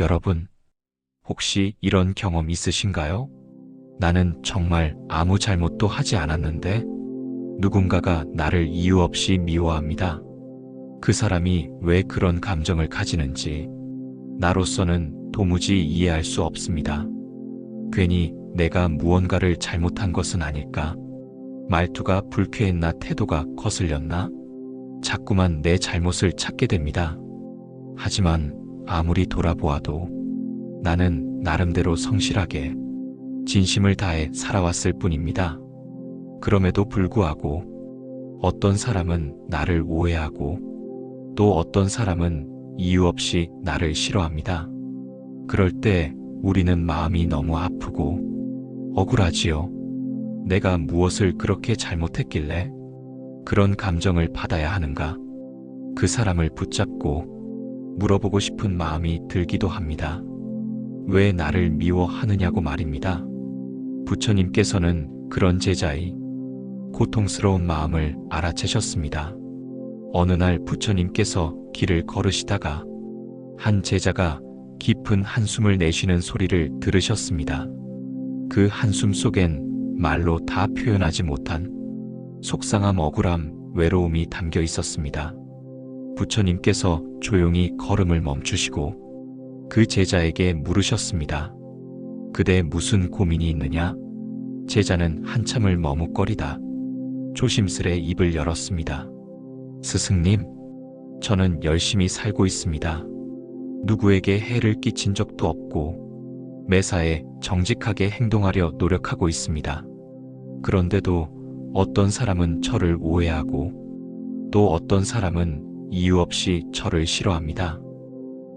여러분, 혹시 이런 경험 있으신가요? 나는 정말 아무 잘못도 하지 않았는데 누군가가 나를 이유 없이 미워합니다. 그 사람이 왜 그런 감정을 가지는지 나로서는 도무지 이해할 수 없습니다. 괜히 내가 무언가를 잘못한 것은 아닐까? 말투가 불쾌했나 태도가 거슬렸나? 자꾸만 내 잘못을 찾게 됩니다. 하지만 아무리 돌아보아도 나는 나름대로 성실하게 진심을 다해 살아왔을 뿐입니다. 그럼에도 불구하고 어떤 사람은 나를 오해하고 또 어떤 사람은 이유 없이 나를 싫어합니다. 그럴 때 우리는 마음이 너무 아프고 억울하지요. 내가 무엇을 그렇게 잘못했길래 그런 감정을 받아야 하는가? 그 사람을 붙잡고 물어보고 싶은 마음이 들기도 합니다. 왜 나를 미워하느냐고 말입니다. 부처님께서는 그런 제자의 고통스러운 마음을 알아채셨습니다. 어느 날 부처님께서 길을 걸으시다가 한 제자가 깊은 한숨을 내쉬는 소리를 들으셨습니다. 그 한숨 속엔 말로 다 표현하지 못한 속상함, 억울함, 외로움이 담겨 있었습니다. 부처님께서 조용히 걸음을 멈추시고 그 제자에게 물으셨습니다. 그대 무슨 고민이 있느냐? 제자는 한참을 머뭇거리다 조심스레 입을 열었습니다. 스승님, 저는 열심히 살고 있습니다. 누구에게 해를 끼친 적도 없고 매사에 정직하게 행동하려 노력하고 있습니다. 그런데도 어떤 사람은 저를 오해하고 또 어떤 사람은 이유 없이 저를 싫어합니다.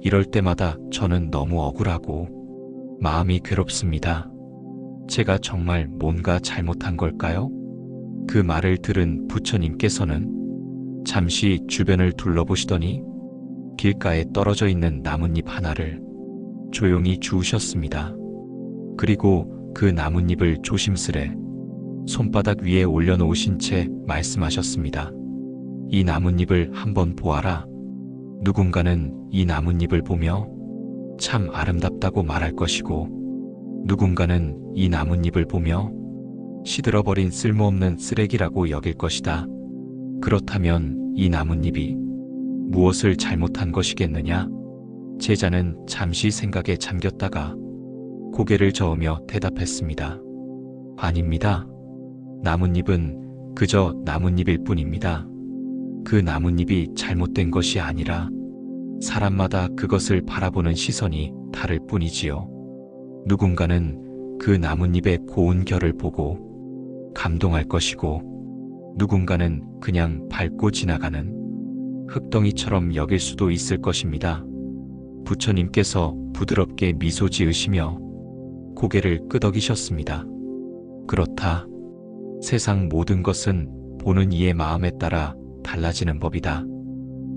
이럴 때마다 저는 너무 억울하고 마음이 괴롭습니다. 제가 정말 뭔가 잘못한 걸까요? 그 말을 들은 부처님께서는 잠시 주변을 둘러보시더니 길가에 떨어져 있는 나뭇잎 하나를 조용히 주우셨습니다. 그리고 그 나뭇잎을 조심스레 손바닥 위에 올려놓으신 채 말씀하셨습니다. 이 나뭇잎을 한번 보아라. 누군가는 이 나뭇잎을 보며 참 아름답다고 말할 것이고, 누군가는 이 나뭇잎을 보며 시들어버린 쓸모없는 쓰레기라고 여길 것이다. 그렇다면 이 나뭇잎이 무엇을 잘못한 것이겠느냐? 제자는 잠시 생각에 잠겼다가 고개를 저으며 대답했습니다. 아닙니다. 나뭇잎은 그저 나뭇잎일 뿐입니다. 그 나뭇잎이 잘못된 것이 아니라 사람마다 그것을 바라보는 시선이 다를 뿐이지요. 누군가는 그 나뭇잎의 고운 결을 보고 감동할 것이고 누군가는 그냥 밟고 지나가는 흙덩이처럼 여길 수도 있을 것입니다. 부처님께서 부드럽게 미소 지으시며 고개를 끄덕이셨습니다. 그렇다. 세상 모든 것은 보는 이의 마음에 따라 달라지는 법이다.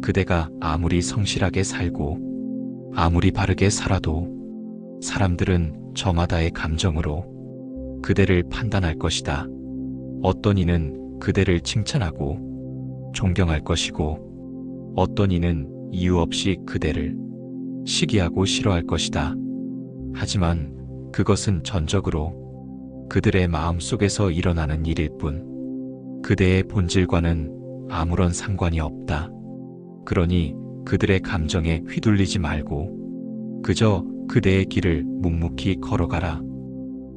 그대가 아무리 성실하게 살고 아무리 바르게 살아도 사람들은 저마다의 감정으로 그대를 판단할 것이다. 어떤 이는 그대를 칭찬하고 존경할 것이고 어떤 이는 이유 없이 그대를 시기하고 싫어할 것이다. 하지만 그것은 전적으로 그들의 마음 속에서 일어나는 일일 뿐 그대의 본질과는 아무런 상관이 없다. 그러니 그들의 감정에 휘둘리지 말고 그저 그대의 길을 묵묵히 걸어가라.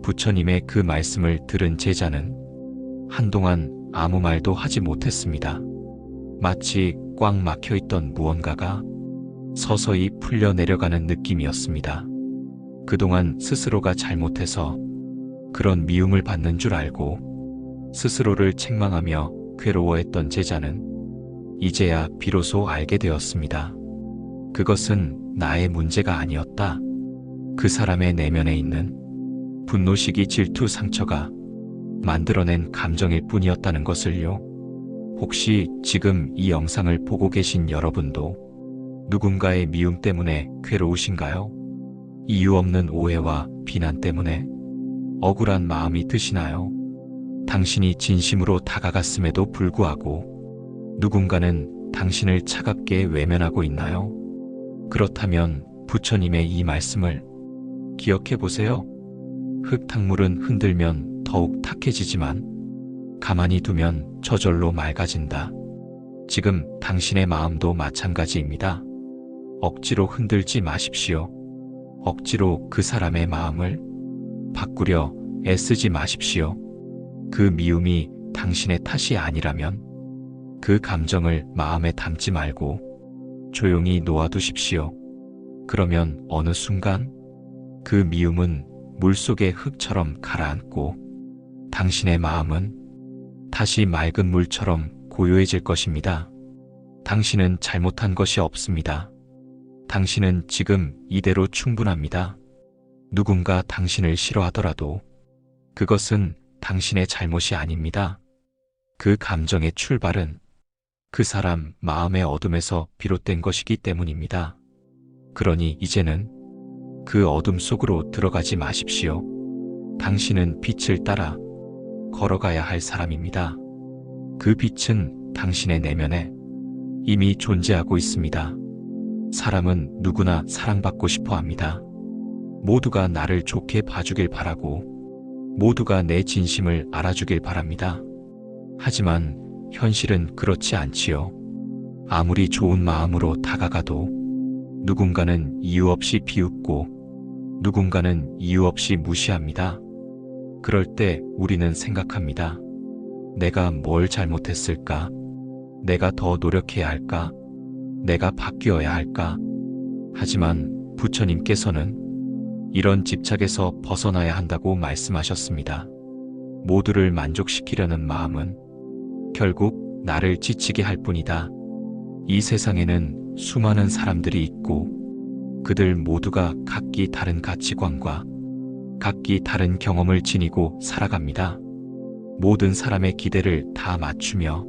부처님의 그 말씀을 들은 제자는 한동안 아무 말도 하지 못했습니다. 마치 꽉 막혀 있던 무언가가 서서히 풀려 내려가는 느낌이었습니다. 그동안 스스로가 잘못해서 그런 미움을 받는 줄 알고 스스로를 책망하며 괴로워했던 제자는 이제야 비로소 알게 되었습니다. 그것은 나의 문제가 아니었다. 그 사람의 내면에 있는 분노 시기 질투 상처가 만들어낸 감정일 뿐이었다는 것을요. 혹시 지금 이 영상을 보고 계신 여러분도 누군가의 미움 때문에 괴로우신가요? 이유 없는 오해와 비난 때문에 억울한 마음이 드시나요? 당신이 진심으로 다가갔음에도 불구하고 누군가는 당신을 차갑게 외면하고 있나요? 그렇다면 부처님의 이 말씀을 기억해 보세요. 흙탕물은 흔들면 더욱 탁해지지만 가만히 두면 저절로 맑아진다. 지금 당신의 마음도 마찬가지입니다. 억지로 흔들지 마십시오. 억지로 그 사람의 마음을 바꾸려 애쓰지 마십시오. 그 미움이 당신의 탓이 아니라면 그 감정을 마음에 담지 말고 조용히 놓아두십시오. 그러면 어느 순간 그 미움은 물속의 흙처럼 가라앉고 당신의 마음은 다시 맑은 물처럼 고요해질 것입니다. 당신은 잘못한 것이 없습니다. 당신은 지금 이대로 충분합니다. 누군가 당신을 싫어하더라도 그것은 당신의 잘못이 아닙니다. 그 감정의 출발은 그 사람 마음의 어둠에서 비롯된 것이기 때문입니다. 그러니 이제는 그 어둠 속으로 들어가지 마십시오. 당신은 빛을 따라 걸어가야 할 사람입니다. 그 빛은 당신의 내면에 이미 존재하고 있습니다. 사람은 누구나 사랑받고 싶어 합니다. 모두가 나를 좋게 봐주길 바라고 모두가 내 진심을 알아주길 바랍니다. 하지만 현실은 그렇지 않지요. 아무리 좋은 마음으로 다가가도 누군가는 이유 없이 비웃고 누군가는 이유 없이 무시합니다. 그럴 때 우리는 생각합니다. 내가 뭘 잘못했을까? 내가 더 노력해야 할까? 내가 바뀌어야 할까? 하지만 부처님께서는 이런 집착에서 벗어나야 한다고 말씀하셨습니다. 모두를 만족시키려는 마음은 결국 나를 지치게 할 뿐이다. 이 세상에는 수많은 사람들이 있고 그들 모두가 각기 다른 가치관과 각기 다른 경험을 지니고 살아갑니다. 모든 사람의 기대를 다 맞추며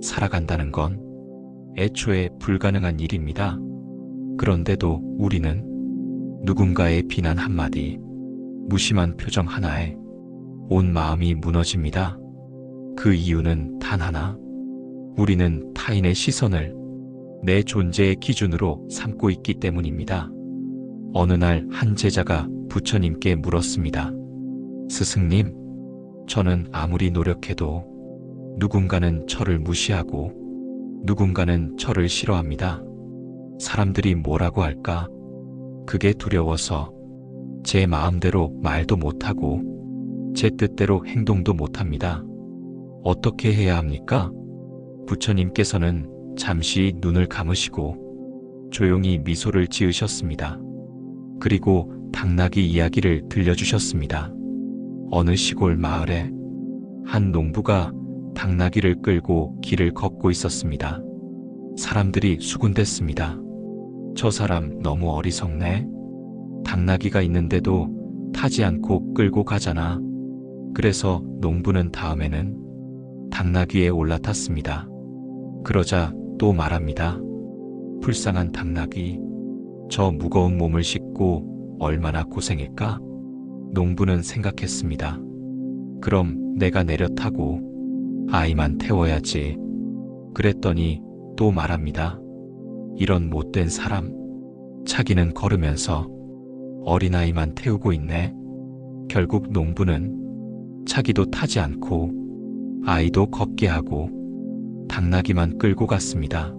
살아간다는 건 애초에 불가능한 일입니다. 그런데도 우리는 누군가의 비난 한마디, 무심한 표정 하나에 온 마음이 무너집니다. 그 이유는 단 하나. 우리는 타인의 시선을 내 존재의 기준으로 삼고 있기 때문입니다. 어느 날 한 제자가 부처님께 물었습니다. 스승님, 저는 아무리 노력해도 누군가는 저를 무시하고 누군가는 저를 싫어합니다. 사람들이 뭐라고 할까? 그게 두려워서 제 마음대로 말도 못하고 제 뜻대로 행동도 못합니다. 어떻게 해야 합니까? 부처님께서는 잠시 눈을 감으시고 조용히 미소를 지으셨습니다. 그리고 당나귀 이야기를 들려주셨습니다. 어느 시골 마을에 한 농부가 당나귀를 끌고 길을 걷고 있었습니다. 사람들이 수군댔습니다. 저 사람 너무 어리석네. 당나귀가 있는데도 타지 않고 끌고 가잖아. 그래서 농부는 다음에는 당나귀에 올라탔습니다. 그러자 또 말합니다. 불쌍한 당나귀. 저 무거운 몸을 싣고 얼마나 고생일까? 농부는 생각했습니다. 그럼 내가 내려 타고 아이만 태워야지. 그랬더니 또 말합니다. 이런 못된 사람. 차기는 걸으면서 어린아이만 태우고 있네. 결국 농부는 차기도 타지 않고 아이도 걷게 하고 당나귀만 끌고 갔습니다.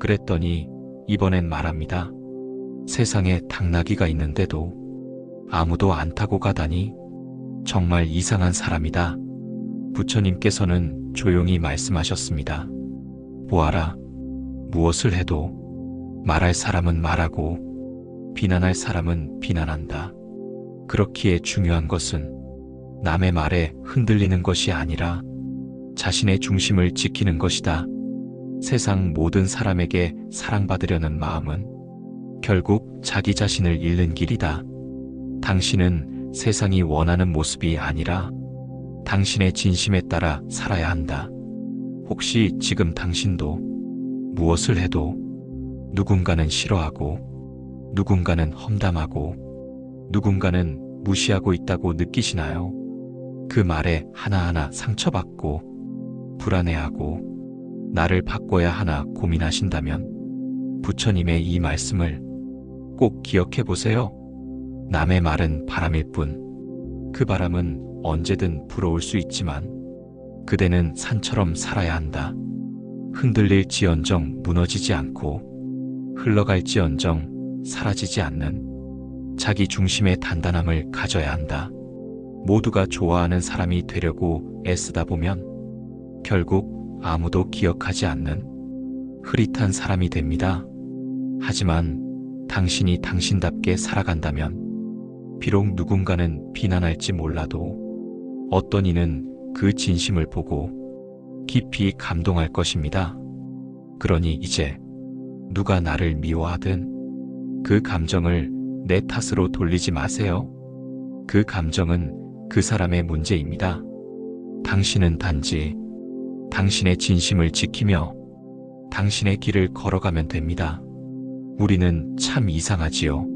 그랬더니 이번엔 말합니다. 세상에 당나귀가 있는데도 아무도 안 타고 가다니 정말 이상한 사람이다. 부처님께서는 조용히 말씀하셨습니다. 보아라, 무엇을 해도 말할 사람은 말하고 비난할 사람은 비난한다. 그렇기에 중요한 것은 남의 말에 흔들리는 것이 아니라 자신의 중심을 지키는 것이다. 세상 모든 사람에게 사랑받으려는 마음은 결국 자기 자신을 잃는 길이다. 당신은 세상이 원하는 모습이 아니라 당신의 진심에 따라 살아야 한다. 혹시 지금 당신도 무엇을 해도 누군가는 싫어하고 누군가는 험담하고 누군가는 무시하고 있다고 느끼시나요? 그 말에 하나하나 상처받고 불안해하고 나를 바꿔야 하나 고민하신다면 부처님의 이 말씀을 꼭꼭 기억해 보세요. 남의 말은 바람일 뿐. 그 바람은 언제든 불어올 수 있지만 그대는 산처럼 살아야 한다. 흔들릴지언정 무너지지 않고 흘러갈지언정 사라지지 않는 자기 중심의 단단함을 가져야 한다. 모두가 좋아하는 사람이 되려고 애쓰다 보면 결국 아무도 기억하지 않는 흐릿한 사람이 됩니다. 하지만 당신이 당신답게 살아간다면 비록 누군가는 비난할지 몰라도 어떤 이는 그 진심을 보고 깊이 감동할 것입니다. 그러니 이제 누가 나를 미워하든 그 감정을 내 탓으로 돌리지 마세요. 그 감정은 그 사람의 문제입니다. 당신은 단지 당신의 진심을 지키며 당신의 길을 걸어가면 됩니다. 우리는 참 이상하지요.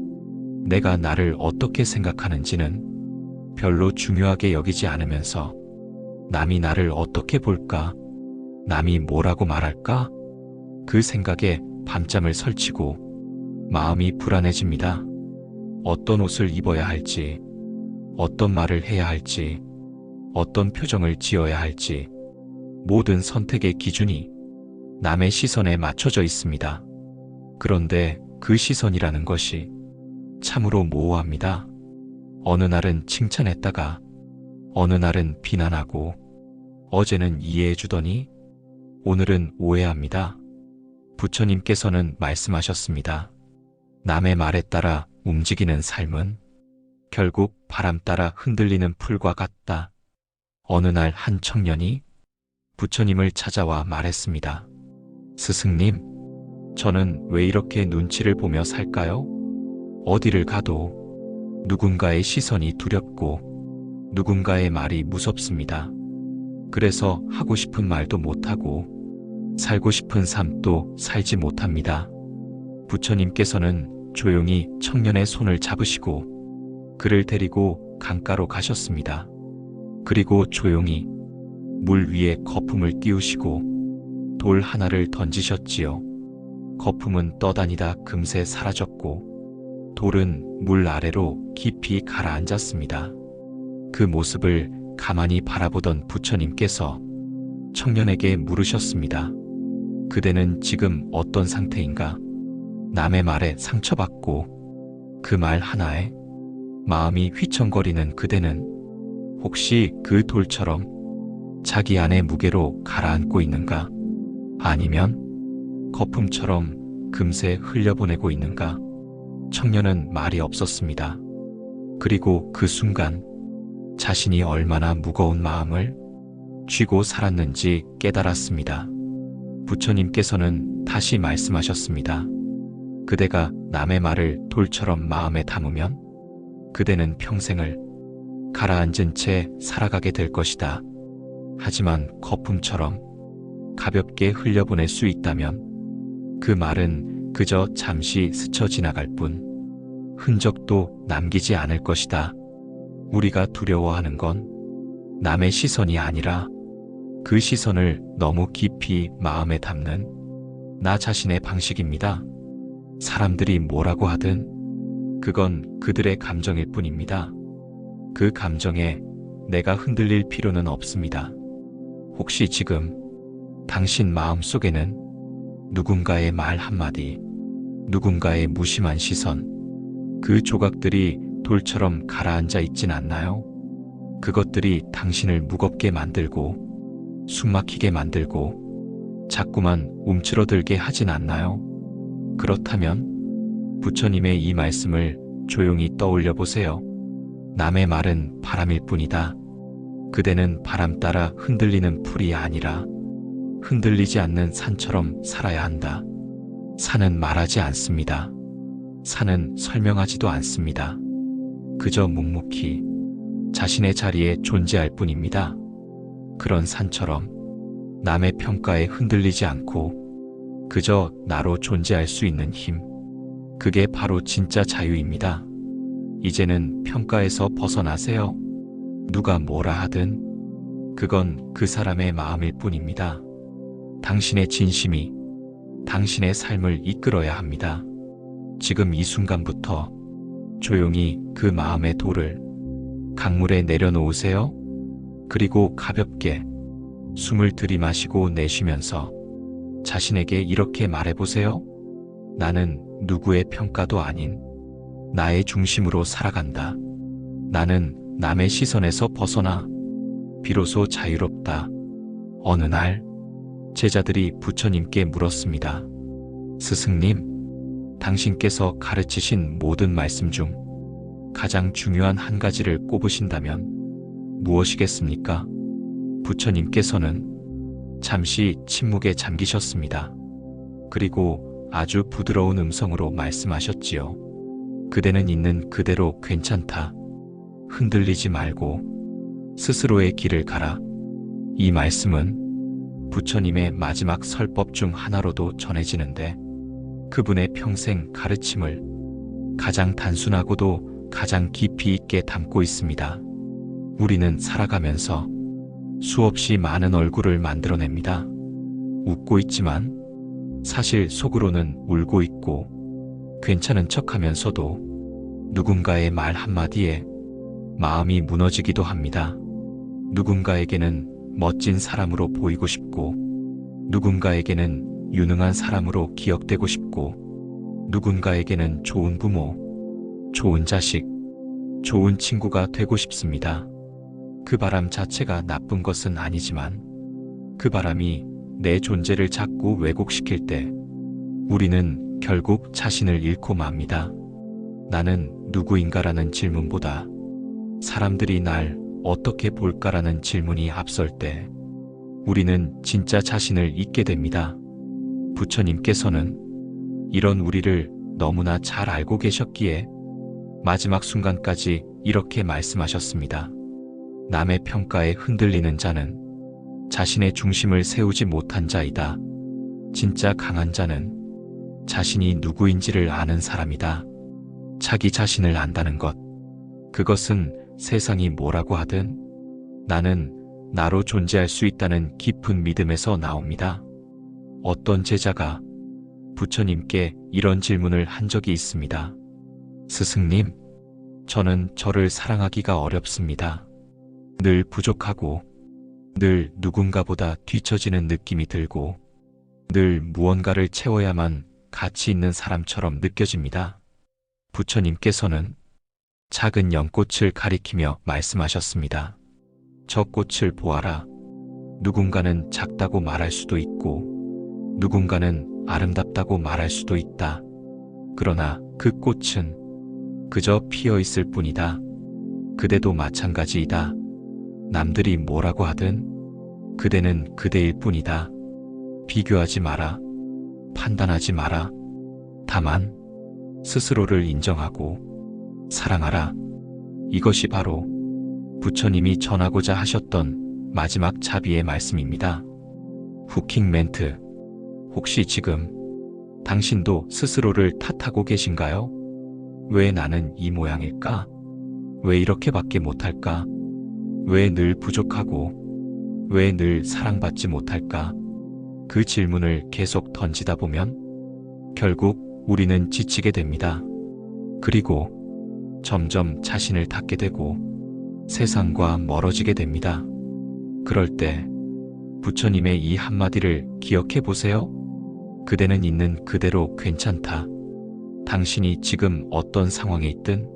내가 나를 어떻게 생각하는지는 별로 중요하게 여기지 않으면서 남이 나를 어떻게 볼까? 남이 뭐라고 말할까? 그 생각에 밤잠을 설치고 마음이 불안해집니다. 어떤 옷을 입어야 할지, 어떤 말을 해야 할지, 어떤 표정을 지어야 할지, 모든 선택의 기준이 남의 시선에 맞춰져 있습니다. 그런데 그 시선이라는 것이 참으로 모호합니다. 어느 날은 칭찬했다가 어느 날은 비난하고 어제는 이해해 주더니 오늘은 오해합니다. 부처님께서는 말씀하셨습니다. 남의 말에 따라 움직이는 삶은 결국 바람 따라 흔들리는 풀과 같다. 어느 날 한 청년이 부처님을 찾아와 말했습니다. 스승님, 저는 왜 이렇게 눈치를 보며 살까요? 어디를 가도 누군가의 시선이 두렵고 누군가의 말이 무섭습니다. 그래서 하고 싶은 말도 못하고 살고 싶은 삶도 살지 못합니다. 부처님께서는 조용히 청년의 손을 잡으시고 그를 데리고 강가로 가셨습니다. 그리고 조용히 물 위에 거품을 띄우시고 돌 하나를 던지셨지요. 거품은 떠다니다 금세 사라졌고 돌은 물 아래로 깊이 가라앉았습니다. 그 모습을 가만히 바라보던 부처님께서 청년에게 물으셨습니다. 그대는 지금 어떤 상태인가? 남의 말에 상처받고 그 말 하나에 마음이 휘청거리는 그대는 혹시 그 돌처럼 자기 안의 무게로 가라앉고 있는가? 아니면 거품처럼 금세 흘려보내고 있는가? 청년은 말이 없었습니다. 그리고 그 순간 자신이 얼마나 무거운 마음을 쥐고 살았는지 깨달았습니다. 부처님께서는 다시 말씀하셨습니다. 그대가 남의 말을 돌처럼 마음에 담으면 그대는 평생을 가라앉은 채 살아가게 될 것이다. 하지만 거품처럼 가볍게 흘려보낼 수 있다면 그 말은 그저 잠시 스쳐 지나갈 뿐 흔적도 남기지 않을 것이다. 우리가 두려워하는 건 남의 시선이 아니라 그 시선을 너무 깊이 마음에 담는 나 자신의 방식입니다. 사람들이 뭐라고 하든 그건 그들의 감정일 뿐입니다. 그 감정에 내가 흔들릴 필요는 없습니다. 혹시 지금 당신 마음 속에는 누군가의 말 한마디, 누군가의 무심한 시선, 그 조각들이 돌처럼 가라앉아 있진 않나요? 그것들이 당신을 무겁게 만들고 숨막히게 만들고 자꾸만 움츠러들게 하진 않나요? 그렇다면 부처님의 이 말씀을 조용히 떠올려 보세요. 남의 말은 바람일 뿐이다. 그대는 바람 따라 흔들리는 풀이 아니라 흔들리지 않는 산처럼 살아야 한다. 산은 말하지 않습니다. 산은 설명하지도 않습니다. 그저 묵묵히 자신의 자리에 존재할 뿐입니다. 그런 산처럼 남의 평가에 흔들리지 않고 그저 나로 존재할 수 있는 힘. 그게 바로 진짜 자유입니다. 이제는 평가에서 벗어나세요. 누가 뭐라 하든 그건 그 사람의 마음일 뿐입니다. 당신의 진심이 당신의 삶을 이끌어야 합니다. 지금 이 순간부터 조용히 그 마음의 돌을 강물에 내려놓으세요. 그리고 가볍게 숨을 들이마시고 내쉬면서 자신에게 이렇게 말해보세요. 나는 누구의 평가도 아닌 나의 중심으로 살아간다. 나는 남의 시선에서 벗어나 비로소 자유롭다. 어느 날 제자들이 부처님께 물었습니다. 스승님, 당신께서 가르치신 모든 말씀 중 가장 중요한 한 가지를 꼽으신다면 무엇이겠습니까? 부처님께서는 잠시 침묵에 잠기셨습니다. 그리고 아주 부드러운 음성으로 말씀하셨지요. 그대는 있는 그대로 괜찮다. 흔들리지 말고 스스로의 길을 가라. 이 말씀은 부처님의 마지막 설법 중 하나로도 전해지는데 그분의 평생 가르침을 가장 단순하고도 가장 깊이 있게 담고 있습니다. 우리는 살아가면서 수없이 많은 얼굴을 만들어냅니다. 웃고 있지만 사실 속으로는 울고 있고 괜찮은 척 하면서도 누군가의 말 한마디에 마음이 무너지기도 합니다. 누군가에게는 멋진 사람으로 보이고 싶고 누군가에게는 유능한 사람으로 기억되고 싶고 누군가에게는 좋은 부모, 좋은 자식, 좋은 친구가 되고 싶습니다. 그 바람 자체가 나쁜 것은 아니지만 그 바람이 내 존재를 자꾸 왜곡시킬 때 우리는 결국 자신을 잃고 맙니다. 나는 누구인가라는 질문보다 사람들이 날 어떻게 볼까라는 질문이 앞설 때 우리는 진짜 자신을 잊게 됩니다. 부처님께서는 이런 우리를 너무나 잘 알고 계셨기에 마지막 순간까지 이렇게 말씀하셨습니다. 남의 평가에 흔들리는 자는 자신의 중심을 세우지 못한 자이다. 진짜 강한 자는 자신이 누구인지를 아는 사람이다. 자기 자신을 안다는 것. 그것은 세상이 뭐라고 하든 나는 나로 존재할 수 있다는 깊은 믿음에서 나옵니다. 어떤 제자가 부처님께 이런 질문을 한 적이 있습니다. 스승님, 저는 저를 사랑하기가 어렵습니다. 늘 부족하고 늘 누군가보다 뒤처지는 느낌이 들고 늘 무언가를 채워야만 가치 있는 사람처럼 느껴집니다. 부처님께서는 작은 연꽃을 가리키며 말씀하셨습니다. 저 꽃을 보아라. 누군가는 작다고 말할 수도 있고, 누군가는 아름답다고 말할 수도 있다. 그러나 그 꽃은 그저 피어 있을 뿐이다. 그대도 마찬가지이다. 남들이 뭐라고 하든 그대는 그대일 뿐이다. 비교하지 마라. 판단하지 마라. 다만 스스로를 인정하고 사랑하라. 이것이 바로 부처님이 전하고자 하셨던 마지막 자비의 말씀입니다. 후킹 멘트. 혹시 지금 당신도 스스로를 탓하고 계신가요? 왜 나는 이 모양일까? 왜 이렇게밖에 못할까? 왜 늘 부족하고 왜 늘 사랑받지 못할까? 그 질문을 계속 던지다 보면 결국 우리는 지치게 됩니다. 그리고 점점 자신을 닫게 되고 세상과 멀어지게 됩니다. 그럴 때 부처님의 이 한마디를 기억해 보세요. 그대는 있는 그대로 괜찮다. 당신이 지금 어떤 상황에 있든,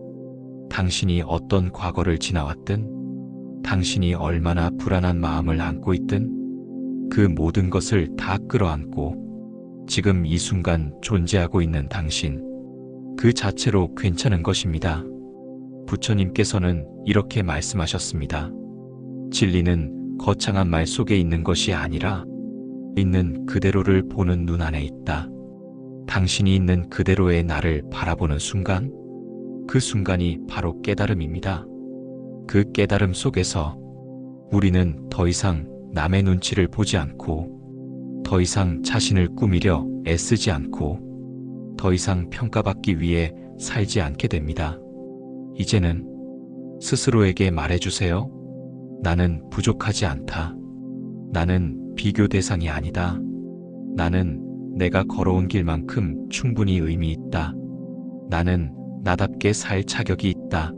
당신이 어떤 과거를 지나왔든, 당신이 얼마나 불안한 마음을 안고 있든, 그 모든 것을 다 끌어안고 지금 이 순간 존재하고 있는 당신, 그 자체로 괜찮은 것입니다. 부처님께서는 이렇게 말씀하셨습니다. 진리는 거창한 말 속에 있는 것이 아니라 있는 그대로를 보는 눈 안에 있다. 당신이 있는 그대로의 나를 바라보는 순간, 그 순간이 바로 깨달음입니다. 그 깨달음 속에서 우리는 더 이상 남의 눈치를 보지 않고, 더 이상 자신을 꾸미려 애쓰지 않고, 더 이상 평가받기 위해 살지 않게 됩니다. 이제는 스스로에게 말해주세요. 나는 부족하지 않다. 나는 비교 대상이 아니다. 나는 내가 걸어온 길만큼 충분히 의미 있다. 나는 나답게 살 자격이 있다.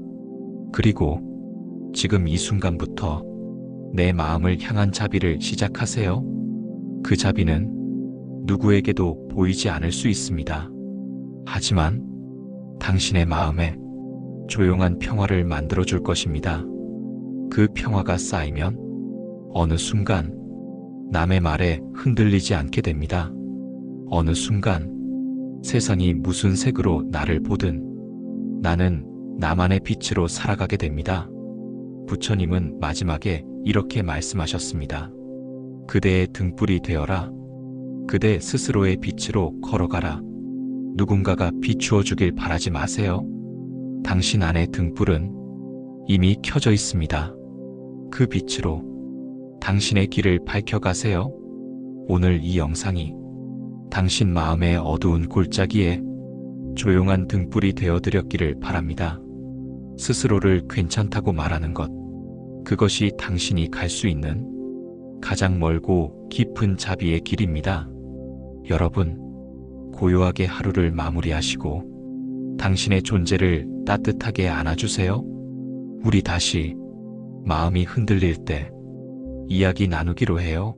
그리고 지금 이 순간부터 내 마음을 향한 자비를 시작하세요. 그 자비는 누구에게도 보이지 않을 수 있습니다. 하지만 당신의 마음에 조용한 평화를 만들어 줄 것입니다. 그 평화가 쌓이면 어느 순간 남의 말에 흔들리지 않게 됩니다. 어느 순간 세상이 무슨 색으로 나를 보든 나는 나만의 빛으로 살아가게 됩니다. 부처님은 마지막에 이렇게 말씀하셨습니다. 그대의 등불이 되어라. 그대 스스로의 빛으로 걸어가라. 누군가가 비추어 주길 바라지 마세요. 당신 안의 등불은 이미 켜져 있습니다. 그 빛으로 당신의 길을 밝혀가세요. 오늘 이 영상이 당신 마음의 어두운 골짜기에 조용한 등불이 되어드렸기를 바랍니다. 스스로를 괜찮다고 말하는 것. 그것이 당신이 갈 수 있는 가장 멀고 깊은 자비의 길입니다. 여러분, 고요하게 하루를 마무리하시고 당신의 존재를 따뜻하게 안아주세요. 우리 다시 마음이 흔들릴 때 이야기 나누기로 해요.